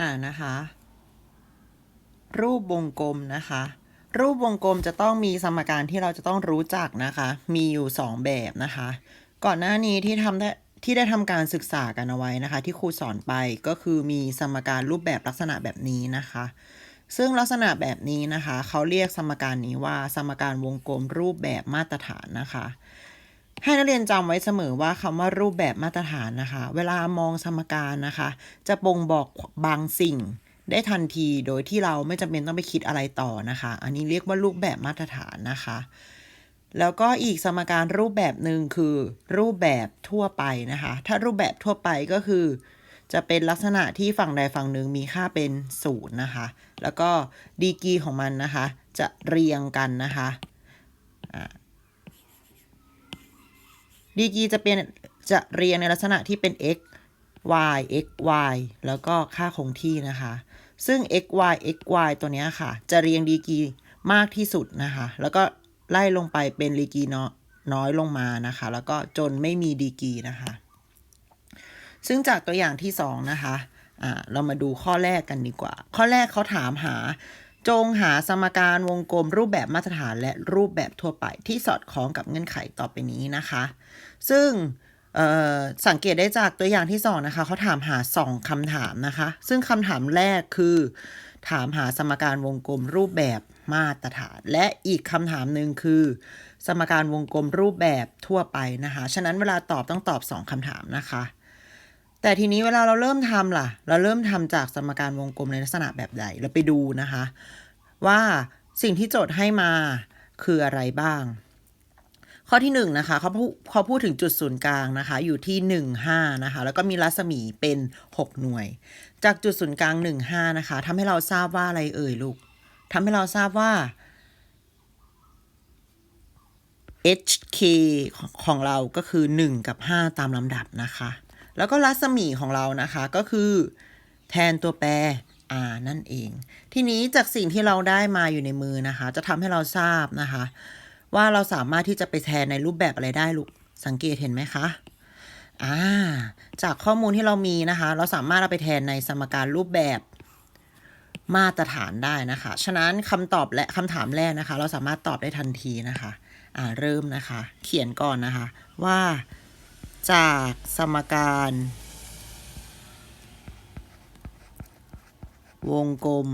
อ่านะคะ รูปวงกลมนะคะ รูปวงกลมจะต้องมีสมการที่เราจะต้องรู้จักนะคะ มีอยู่ 2 แบบนะคะ ก่อนหน้านี้ที่ทำได้ที่ได้ทำการศึกษากันเอาไว้นะคะ ที่ครูสอนไปก็คือมีสมการรูปแบบลักษณะแบบนี้นะคะ ซึ่งลักษณะแบบนี้นะคะ เขาเรียกสมการนี้ว่าสมการวงกลมรูปแบบมาตรฐานนะคะ ให้นักเรียนจำไว้เสมอว่าคำว่ารูปแบบมาตรฐานนะคะ เวลามองสมการนะคะ จะบ่งบอกบางสิ่งได้ทันทีโดยที่เราไม่จำเป็นต้องไปคิดอะไรต่อนะคะ อันนี้เรียกว่ารูปแบบมาตรฐานนะคะ แล้วก็อีกสมการรูปแบบหนึ่งคือ รูปแบบทั่วไปนะคะ ถ้ารูปแบบทั่วไปก็คือ จะเป็นลักษณะที่ฝั่งใดฝั่งหนึ่งมีค่าเป็นศูนย์นะคะ แล้วก็ดีกรีของมันนะคะ จะเรียงกันนะคะ ดีกรีจะเป็นจะเรียงในลักษณะที่เป็น x y x y แล้วก็ค่าคงที่นะคะ ซึ่ง x y x y ตัวนี้ค่ะ จะเรียงดีกรีมากที่สุดนะคะ แล้วก็ไล่ลงไปเป็นดีกรีน้อยลงมานะคะ แล้วก็จนไม่มีดีกรีนะคะ ซึ่งจากตัวอย่างที่ 2 นะคะเรามาดูข้อแรกกันดีกว่า ข้อแรกเขาถามหา จงหาสมการวงกลมรูปแบบมาตรฐานและรูปแบบทั่วไปที่สอดคล้องกับเงื่อนไขต่อไปนี้นะคะ ซึ่งสังเกตได้จากตัวอย่างที่สองนะคะเขาถามหา2คำถามนะคะ ซึ่งคำถามแรกคือ ถามหาสมการวงกลมรูปแบบมาตรฐาน และอีกคำถามหนึ่งคือ สมการวงกลมรูปแบบทั่วไปนะคะ ฉะนั้นเวลาตอบต้องตอบ2คำถามนะคะ แต่ทีนี้เวลาเราเริ่มทำล่ะ เราเริ่มทำจากสมการวงกลมในลักษณะแบบใด เราไปดูนะคะ ว่าสิ่งที่โจทย์ให้มาคืออะไรบ้าง ข้อที่1นงนะคะเขาพูดเขาพูดถึงจุดศูนย์กลางนะคะ อยู่ที่ 1 5 นะคะ แล้วก็มีรัศมีเป็น 6 หน่วย จากจุดศูนย์กลาง 1 5 นะคะทำให้เราทราบว่าอะไรเอ่ยลูกทำให้เราทราบว่า HK ของเราก็คือ 1 กับ 5 ตามลำดับนะคะ แล้วก็รัศมีของเรานะคะก็คือแทนตัวแปร r นั่นเอง ทีนี้จากสิ่งที่เราได้มาอยู่ในมือนะคะ จะทำให้เราทราบนะคะ ว่าเราสามารถที่จะไปแทนในรูปแบบอะไรได้ลูกสังเกตเห็นไหมคะอ่าจากข้อมูลที่เรามีนะคะ เราสามารถเอาไปแทนในสมการรูปแบบมาตรฐานได้นะคะ ฉะนั้นคำตอบและคำถามแรกนะคะ เราสามารถตอบได้ทันทีนะคะ อ่าเริ่มนะคะ เขียนก่อนนะคะว่า จากสมการ วงกลม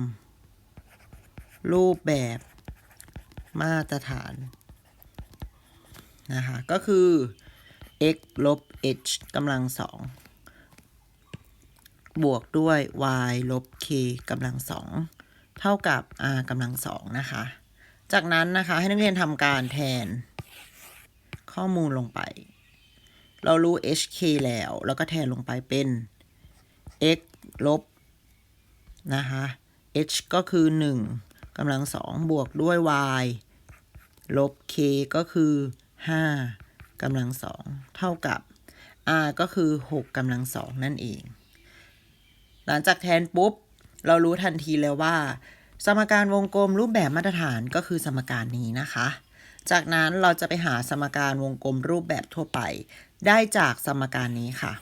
รูปแบบมาตรฐาน นะคะ ก็คือ x ลบ h กำลังสองบวกด้วย y ลบ k กำลังสองเท่ากับ r กำลังสองนะคะ จากนั้นนะคะให้นักเรียนทำการแทนข้อมูลลงไป เรารู้ hk แล้ว แล้วก็แทนลงไปเป็น x ลบนะคะ h ก็คือ 1กำลังสองบวกด้วย y ลบ k ก็คือ 5กำลังสองเท่ากับ r ก็คือ 6กำลังสองนั่นเอง หลังจากแทนปุ๊บ เรารู้ทันทีเลยว่า สมการวงกลมรูปแบบมาตรฐานก็คือสมการนี้นะคะ จากนั้นเราจะไปหาสมการวงกลมรูปแบบทั่วไป ได้จากสมการนี้ค่ะ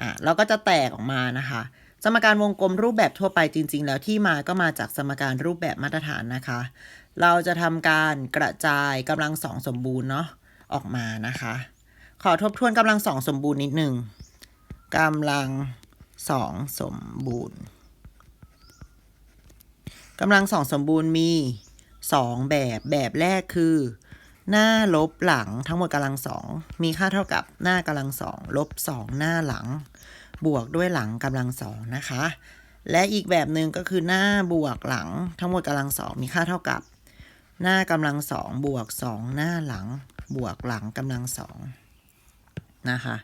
อะเราก็จะแตกออกมานะคะ สมการวงกลมรูปแบบทั่วไปจริง ๆ แล้วที่มาก็มาจากสมการรูปแบบมาตรฐานนะคะ เราจะทำการกระจายกำลังสองสมบูรณ์เนาะออกมานะคะ ขอทบทวนกำลังสองสมบูรณ์นิดหนึ่งกำลังสองสมบูรณ์กำลังสองสมบูรณ์มีสองแบบแบบแรกคือ หน้าลบหลังทั้งหมดกำลังสองมีค่าเท่ากับหน้ากำลังสองลบสองหน้าหลัง บวกด้วยหลังกำลังสองนะคะ และอีกแบบหนึ่งก็คือหน้าบวกหลังทั้งหมดกำลังสองมีค่าเท่ากับ หน้ากำลังสองบวกสองหน้าหลัง บวกหลังกำลังสองนะคะ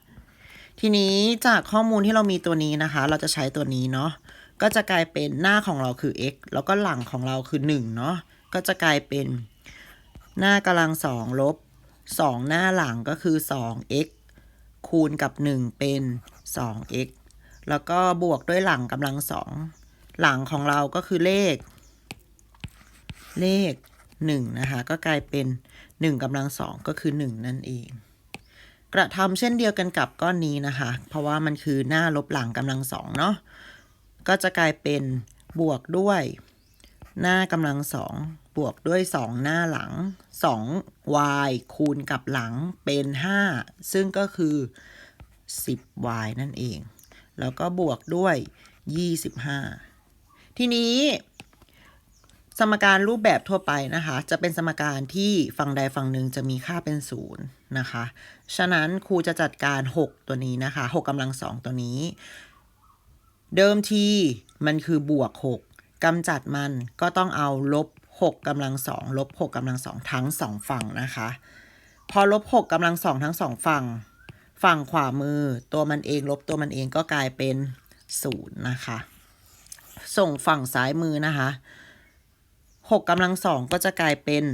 ทีนี้จากข้อมูลที่เรามีตัวนี้นะคะ เราจะใช้ตัวนี้เนาะก็จะกลายเป็นหน้าของเราคือ x แล้วก็หลังของเราคือ1เนาะก็จะกลายเป็น หน้ากำลังสองลบ2หน้าหลังก็คือ 2x คูณกับ1เป็น 2x แล้วก็บวกด้วยหลังกำลังสองหลังของเราก็คือเลข เลข1นะคะก็กลายเป็น1กำลังสองก็คือ1นั่นเองกระทำเช่นเดียวกันกับก้อนนี้นะคะ เพราะว่ามันคือหน้าลบหลังกำลังสองเนาะก็จะกลายเป็นบวกด้วย หน้ากำลังสอง บวกด้วย 2 หน้าหลัง 2y คูณกับหลังเป็น 5 ซึ่งก็คือ 10y นั่นเอง แล้วก็บวกด้วย 25 ทีนี้ สมการรูปแบบทั่วไปนะคะ จะเป็นสมการที่ฝั่งใดฝั่งหนึ่งจะมีค่าเป็นศูนย์นะคะ ฉะนั้นครูจะจัดการ 6 ตัวนี้นะคะ 6กำลังสองตัวนี้ เดิมทีมันคือบวก 6กำจัดมันก็ต้องเอาลบ 6กำลังสองลบ6กำลังสองทั้งสองฝั่งนะคะ พอลบ6กำลังสองทั้งสองฝั่ง ฝั่งขวามือตัวมันเองลบตัวมันเองก็กลายเป็นศูนย์นะคะ ส่งฝั่งซ้ายมือนะคะ6กำลังสองก็จะกลายเป็น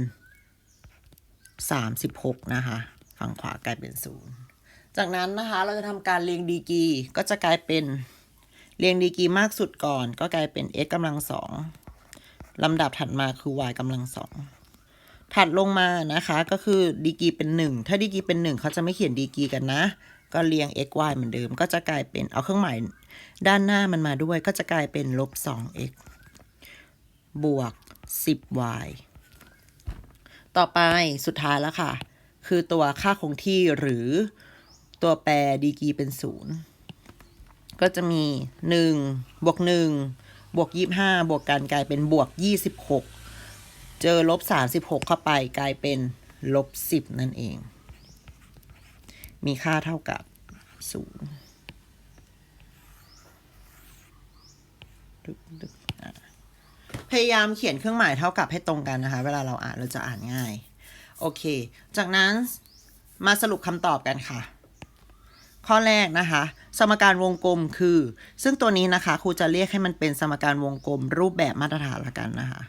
36นะคะ ฝั่งขวากลายเป็นศูนย์จากนั้นนะคะเราจะทำการเรียงดีกรีก็จะกลายเป็นเรียงดีกรีมากสุดก่อน ก็กลายเป็น x กำลังสอง ลำดับถัดมาคือ y กำลังสองถัดลงมานะคะก็คือดีกีเป็น 1 ถ้าดีกีเป็น 1 เขาจะไม่เขียนดีกีกันนะ ก็เรียง x y เหมือนเดิม ก็จะกลายเป็นเอาเครื่องหมายด้านหน้ามันมาด้วย ก็จะกลายเป็นลบ 2x บวก 10y ต่อไปสุดท้ายแล้วค่ะ คือตัวค่าคงที่หรือตัวแปรดีกีเป็นศูนย์ก็จะมี 1 บวก 1 บวก 25 บวกกันกลายเป็นบวก 26 เจอลบ 36 เข้าไปกลายเป็นลบ 10 นั่นเอง มีค่าเท่ากับ 0 พยายามเขียนเครื่องหมายเท่ากับให้ตรงกันนะคะ เวลาเราอ่านเราจะอ่านง่าย โอเค จากนั้นมาสรุปคำตอบกันค่ะ ข้อแรกนะคะ สมการวงกลมคือ ซึ่งตัวนี้นะคะครูจะเรียกให้มันเป็นสมการวงกลม รูปแบบมาตรฐานละกันนะคะ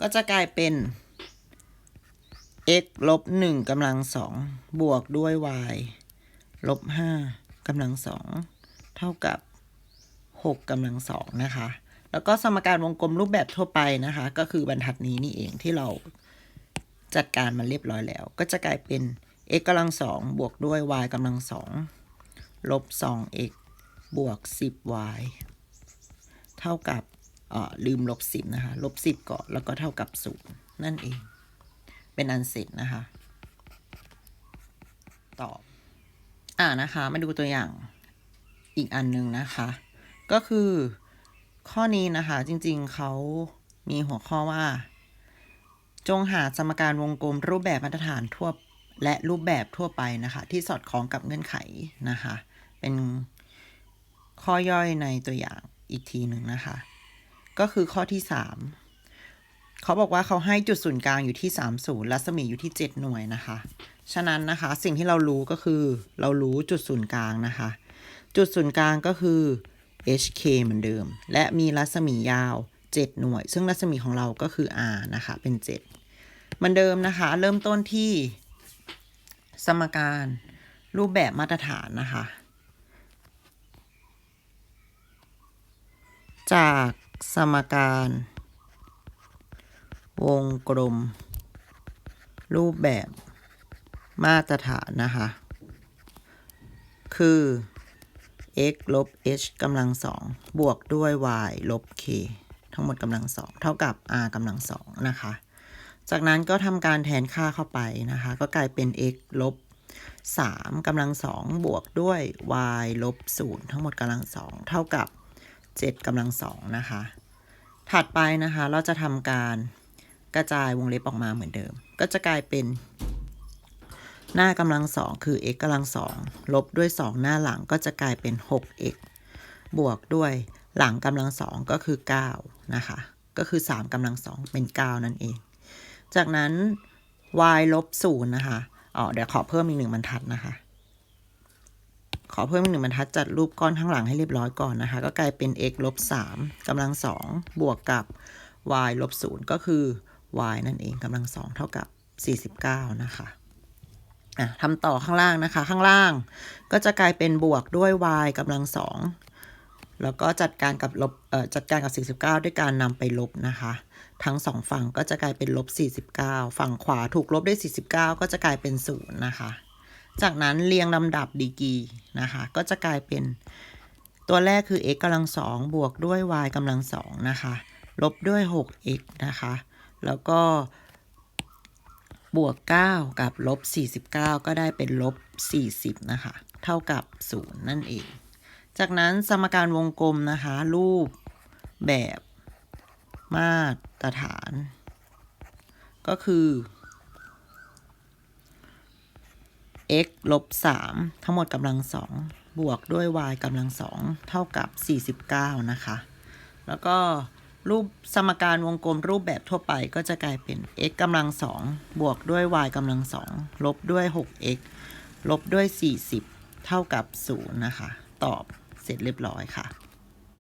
ก็จะกลายเป็น x ลบหนึ่งกำลังสองบวกด้วย y ลบห้ากำลังสองเท่ากับหกกำลังสองนะคะ แล้วก็สมการวงกลมรูปแบบทั่วไปนะคะ ก็คือบรรทัดนี้นี่เองที่เรา จัดการมันเรียบร้อยแล้ว ก็จะกลายเป็น x กำลังสองบวกด้วย y กำลังสองลบสอง x บวกสิบ y เท่ากับลืมลบสิบนะคะ ลบสิบก่อน แล้วก็เท่ากับศูนย์นั่นเอง เป็นอันเสร็จนะคะ ตอบ อ่านะคะ มาดูตัวอย่างอีกอันหนึ่งนะคะ ก็คือข้อนี้นะคะ จริงๆเขามีหัวข้อว่า จงหาสมการวงกลมรูปแบบมาตรฐานทั่วและรูปแบบทั่วไปนะคะ ที่สอดคล้องกับเงื่อนไขนะคะ เป็นข้อย่อยในตัวอย่างอีกทีหนึ่งนะคะ ก็คือข้อที่ 3 เขาบอกว่าเขาให้จุดศูนย์กลางอยู่ที่ 30 รัศมีอยู่ที่ 7 หน่วยนะคะ ฉะนั้นนะคะสิ่งที่เรารู้ก็คือเรารู้จุดศูนย์กลางนะคะ จุดศูนย์กลางก็คือ hk เหมือนเดิม และมีรัศมียาว 7 หน่วย ซึ่งรัศมีของเราก็คือ r นะคะ เป็น 7 เหมือนเดิมนะคะ เริ่มต้นที่สมการรูปแบบมาตรฐานนะคะ จากสมการ วงกลม รูปแบบมาตรฐานนะคะ คือ x ลบ h กำลังสองบวกด้วย y ลบ k ทั้งหมดกำลังสองเท่ากับ r กำลังสองนะคะ จากนั้นก็ทำการแทนค่าเข้าไปนะคะ ก็กลายเป็น x ลบ3กำลังสองบวกด้วย y ลบ 0 ทั้งหมดกำลังสองเท่ากับ 7กำลังสองนะคะ ถัดไปนะคะเราจะทำการกระจายวงเล็บออกมาเหมือนเดิม ก็จะกลายเป็น หน้ากำลังสองคือ x กำลังสองลบด้วย 2 หน้าหลังก็จะกลายเป็น 6x บวกด้วยหลังกำลังสองก็คือ 9 นะคะ ก็คือ 3กำลังสองเป็น 9 นั่นเอง จากนั้น y ลบ0นย์นะคะอ๋อเดี๋ยวขอเพิ่มอีกหนึ่งบรรทัดนะคะ ขอเพิ่มอีกหนึ่งบรรทัดจัดรูปก้อนข้างหลังให้เรียบร้อยก่อนนะคะ ก็กลายเป็น x ลบ3กำลังสองบวกกับ y ลบ0ก็คือ y นั่นเองกำลังสองเท่ากับ 49 นะคะอะทำต่อข้างล่างนะคะ ข้างล่างก็จะกลายเป็นบวกด้วย y กำลังสอง แล้วก็จัดการกับลบเออจัดการกับ 49 ด้วยการนำไปลบนะคะ ทั้งสองฝั่งก็จะกลายเป็นลบ 49 ฝั่งขวาถูกลบด้วย 49 ก็จะกลายเป็น0นะคะ จากนั้นเรียงลำดับดีกีนะคะ ก็จะกลายเป็น ตัวแรกคือ x กำลังสองบวกด้วย y กำลังสองนะคะ ลบด้วย 6x นะคะ แล้วก็บวก 9 กับลบ49 ก็ได้เป็นลบ 40 นะคะ เท่ากับ 0 นั่นเอง จากนั้นสมการวงกลมนะคะ รูปแบบมาตรฐาน ก็คือ x ลบ 3 ทั้งหมดกำลัง2บวกด้วย y กำลัง2เท่ากับ 49 นะคะ แล้วก็รูปสมการวงกลมรูปแบบทั่วไปก็จะกลายเป็น x กำลัง2บวกด้วย y กำลัง2ลบด้วย 6x ลบด้วย 40 เท่ากับ 0 นะคะ ตอบ เสร็จเรียบร้อยค่ะ